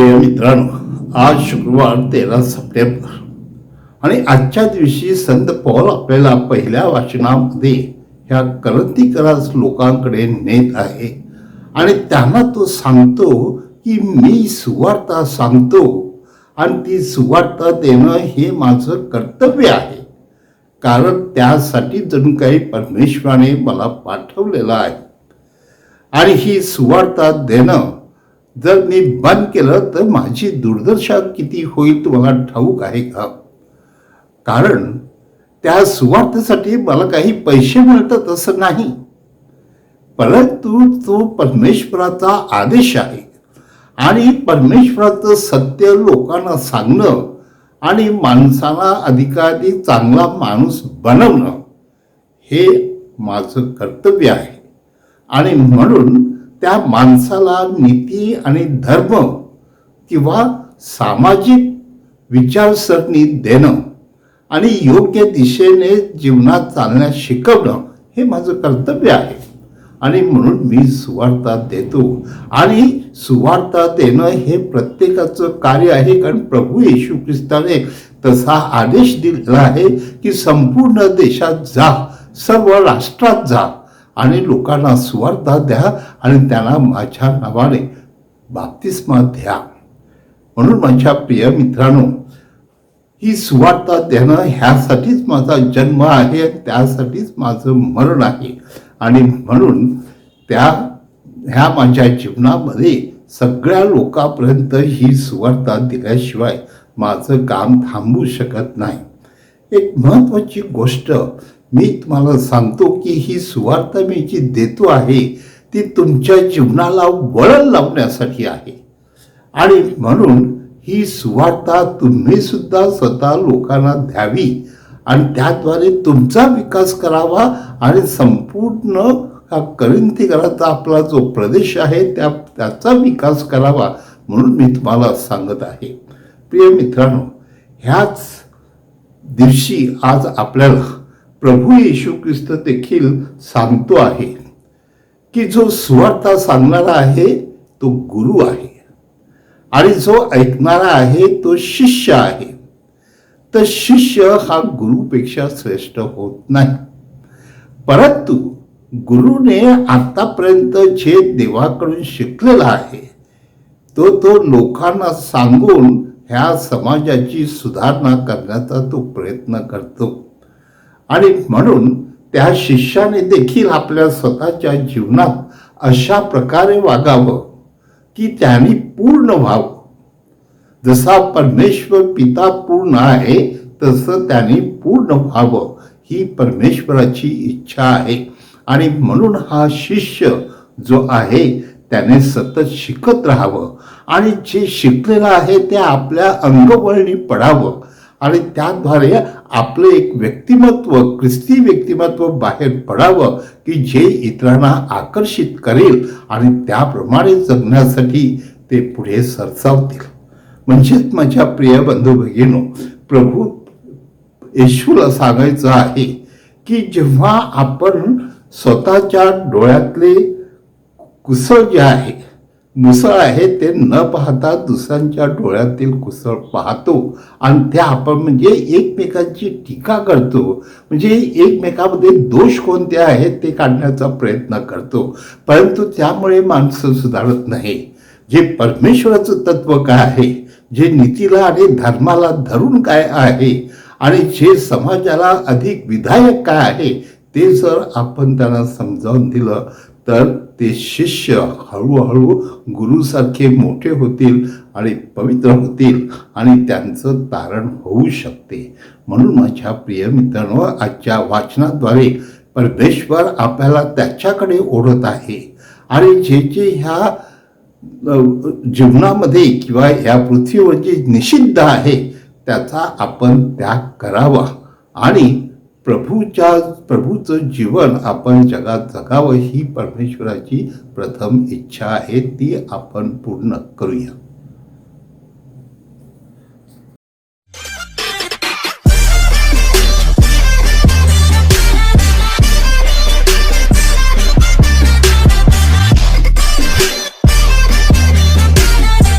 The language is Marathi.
प्रिय मित्रांनो आज शुक्रवार तेरा सप्टेंबर आणि आजच्या दिवशी संत पौल आपल्याला पहिल्या वाचनामध्ये ह्या करंतीकरा लोकांकडे नेत आहे. आणि त्यांना तो सांगतो की मी सुवार्ता सांगतो आणि ती सुवार्ता देणं हे माझं कर्तव्य आहे. कारण त्यासाठी जणू काही परमेश्वराने मला पाठवलेलं आहे. आणि ही सुवार्ता देणं जर मी बंद केलं तर माझी दुर्दशा किती होईल तुम्हाला ठाऊक आहे का? कारण त्या सुवार्थेसाठी मला काही पैसे मिळतात असं नाही. परंतु तो परमेश्वराचा आदेश आहे. आणि परमेश्वराचं सत्य लोकांना सांगणं आणि माणसाला अधिकाधिक चांगला माणूस बनवणं हे माझं कर्तव्य आहे. आणि म्हणून त्या माणसाला नीती आणि धर्म किंवा सामाजिक विचारसरणी देणं आणि योग्य दिशेने जीवनात चालण्यास शिकवणं हे माझं कर्तव्य आहे. आणि म्हणून मी सुवार्ता देतो. आणि सुवार्ता देणं हे प्रत्येकाचं कार्य आहे कारण प्रभू येशू ख्रिस्ताने तसा आदेश दिलेला आहे की संपूर्ण देशात जा सर्व राष्ट्रात जा. आणि लोकांना सुवार्थ द्या आणि त्यांना माझ्या नावाने बाप्तिस्मा द्या. म्हणून माझ्या प्रिय मित्रांनो ही सुवार्ता देणं ह्यासाठीच माझा जन्म आहे त्यासाठीच माझं मरण आहे. आणि म्हणून त्या ह्या माझ्या जीवनामध्ये सगळ्या लोकांपर्यंत ही सुवार्ता दिल्याशिवाय माझं काम थांबू शकत नाही. एक महत्त्वाची गोष्ट मी तुम्हाला सांगतो की ही सुवार्ता मी जी देतो आहे ती तुमच्या जीवनाला वळण लावण्यासाठी आहे. आणि म्हणून ही सुवार्ता तुम्ही सुद्धा स्वतः लोकांना द्यावी आणि त्याद्वारे तुमचा विकास करावा आणि संपूर्ण हा करंतीकराचा आपला जो प्रदेश आहे त्या त्याचा विकास करावा म्हणून मी तुम्हाला सांगत आहे. प्रिय मित्रांनो ह्याच दिवशी आज आपल्याला प्रभू येशू ख्रिस्त देखील सांगतो आहे की जो सुवार्ता सांगणारा आहे तो गुरु आहे. आणि जो ऐकणारा आहे तो शिष्य आहे. तर शिष्य हा गुरुपेक्षा श्रेष्ठ होत नाही. परंतु गुरुने आतापर्यंत जे देवाकडून शिकलेला आहे तो तो लोकांना सांगून ह्या समाजाची सुधारणा करण्याचा तो प्रयत्न करतो. आणि म्हणून त्या शिष्याने देखील आपल्या स्वतःच्या जीवनात अशा प्रकारे वागावं की त्यांनी पूर्ण व्हावं. जसा परमेश्वर पिता पूर्ण आहे तसं त्यांनी पूर्ण व्हावं ही परमेश्वराची इच्छा आहे. आणि म्हणून हा शिष्य जो आहे त्याने सतत शिकत राहावं. आणि जे शिकलेलं आहे ते आपल्या अंगवळणी पडावं. आणि त्याद्वारे आपलं एक व्यक्तिमत्व ख्रिस्ती व्यक्तिमत्व बाहेर पडावं की जे इतरांना आकर्षित करेल आणि त्याप्रमाणे जगण्यासाठी ते पुढे सरसावतील. म्हणजेच माझ्या प्रिय बंधू भगिनो प्रभू येशूला सांगायचं आहे की जेव्हा आपण स्वतःच्या डोळ्यातले कुसळ जे आहे मुसळ आहे ते न पाहता दुसऱ्यांच्या डोळ्यातील कुसळ पाहतो. आणि त्या आपण म्हणजे एकमेकांची टीका करतो. म्हणजे एकमेकामध्ये दोष कोणते आहेत ते काढण्याचा प्रयत्न करतो. परंतु त्यामुळे माणसं सुधारत नाही. जे परमेश्वराचं तत्व काय आहे? जे नीतीला आणि धर्माला धरून काय आहे? आणि जे समाजाला अधिक विधायक काय आहे? ते जर आपण त्यांना समजावून दिलं तर ते शिष्य हळूहळू गुरुसारखे मोठे होतील आणि पवित्र होतील आणि त्यांचं तारण होऊ शकते. म्हणून माझ्या प्रिय मित्रांनो आजच्या वाचनाद्वारे परमेश्वर आपल्याला त्याच्याकडे ओढत आहे. आणि जे जे ह्या जीवनामध्ये किंवा या पृथ्वीवर जे निषिद्ध आहे त्याचा आपण त्याग करावा. आणि प्रभूच्या प्रभूचं जीवन आपण जगात जगावं ही परमेश्वराची प्रथम इच्छा आहे ती आपण पूर्ण करूया.